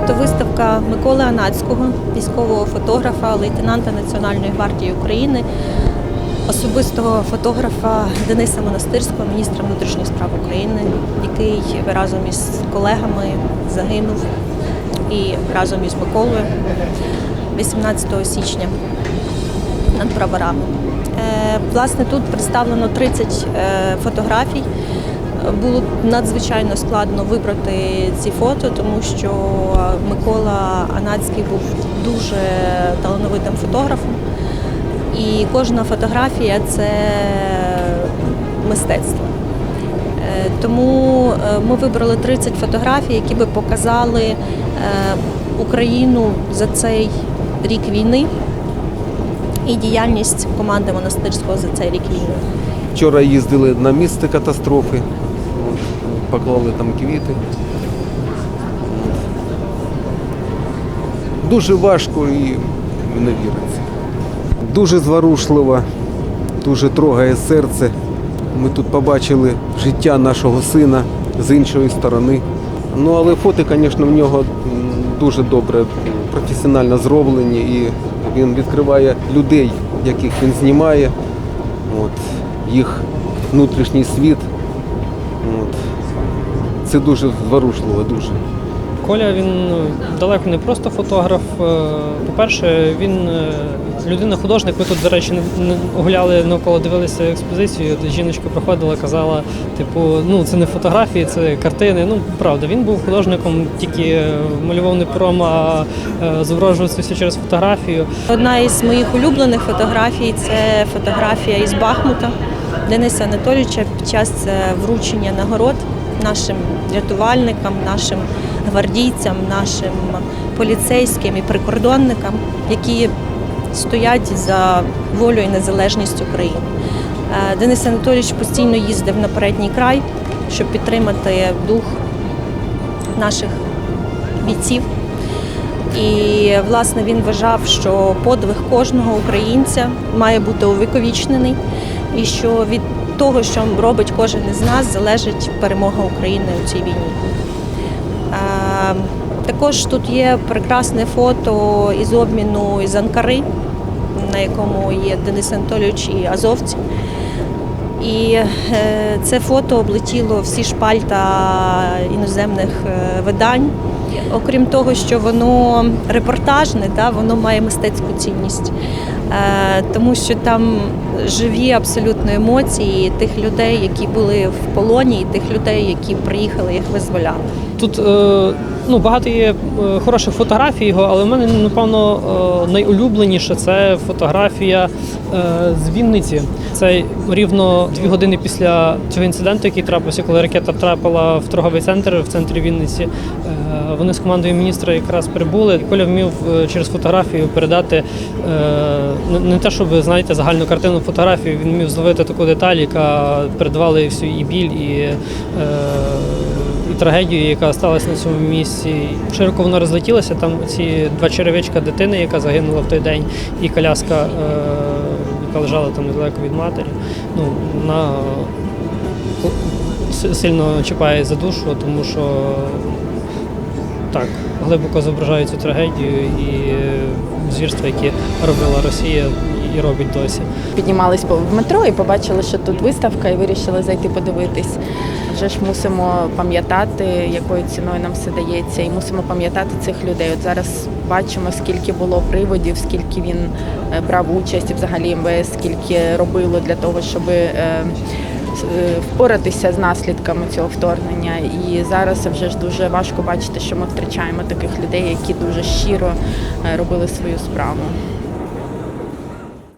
фотовиставка Миколи Анацького, військового фотографа, лейтенанта Національної гвардії України, особистого фотографа Дениса Монастирського, міністра внутрішніх справ України, який разом із колегами загинув і разом із Миколою 18 січня над броварами. Е, Власне, тут представлено 30 е, фотографій. Було надзвичайно складно вибрати ці фото, тому що Микола Анацький був дуже талановитим фотографом. І кожна фотографія це мистецтво. Е, Тому е, ми вибрали 30 фотографій, які би показали е, Україну за цей рік війни і діяльність команди монастирського за цей рік війни. Вчора їздили на місце катастрофи, поклали там квіти. Дуже важко і не віриться. Дуже зворушливо, дуже трогає серце. Ми тут побачили життя нашого сина з іншої сторони. Ну, але фото, звісно, в нього дуже добре, професіонально зроблені, і він відкриває людей, яких він знімає, от, їх внутрішній світ. От. Це дуже зворушливо, дуже. Коля він ну, далеко не просто фотограф. Е, По-перше, він е, людина-художник. Ми тут, до речі, не- гуляли навколо, дивилися експозицію. Жіночка проходила, казала, типу, ну це не фотографії, це картини. Ну правда, він був художником, тільки е, малював не пером, а зображувався через фотографію. Одна із моїх улюблених фотографій це фотографія із Бахмута Дениса Анатолійовича під час вручення нагород нашим рятувальникам, нашим гвардійцям, нашим поліцейським і прикордонникам, які стоять за волю і незалежність України. Е, Денис Анатолійович постійно їздив на передній край, щоб підтримати дух наших бійців. І власне він вважав, що подвиг кожного українця має бути увіковічнений, і що від того, що робить кожен із нас, залежить перемога України у цій війні. Також тут є прекрасне фото із обміну із Анкари, на якому є Денис Анатолійович і азовці. І е, це фото облетіло всі шпальта іноземних е, видань. Окрім того, що воно репортажне, да, воно має мистецьку цінність, е, тому що там живі абсолютно емоції тих людей, які були в полоні, і тих людей, які приїхали їх визволяти. Тут ну, багато є хороших фотографій його, але в мене, напевно, найулюбленіше це фотографія з Вінниці. Це рівно дві години після цього інциденту, який трапився, коли ракета трапила в торговий центр в центрі Вінниці. Е, Вони з командою міністра якраз прибули. Коля вмів е, через фотографію передати е, не- те, щоб знаєте, загальну картину фотографії, він вмів зловити таку деталь, яка передавала всю і біль, і е, трагедію, яка сталася на цьому місці. Широко воно розлетілося. Там ці два черевичка дитини, яка загинула в той день, і коляска, е, яка лежала там недалеко від матері. Ну, вона сильно чіпає за душу, тому що так, глибоко зображає цю трагедію і звірства, які робила Росія і робить досі. Піднімались в метро і побачили, що тут виставка, і вирішили зайти подивитись. Вже ж мусимо пам'ятати, якою ціною нам все дається, і мусимо пам'ятати цих людей. От зараз бачимо, скільки було приводів, скільки він е, брав участь, і взагалі МВС, скільки робило для того, щоб е, е, впоратися з наслідками цього вторгнення. І зараз вже ж дуже важко бачити, що ми втрачаємо таких людей, які дуже щиро робили свою справу.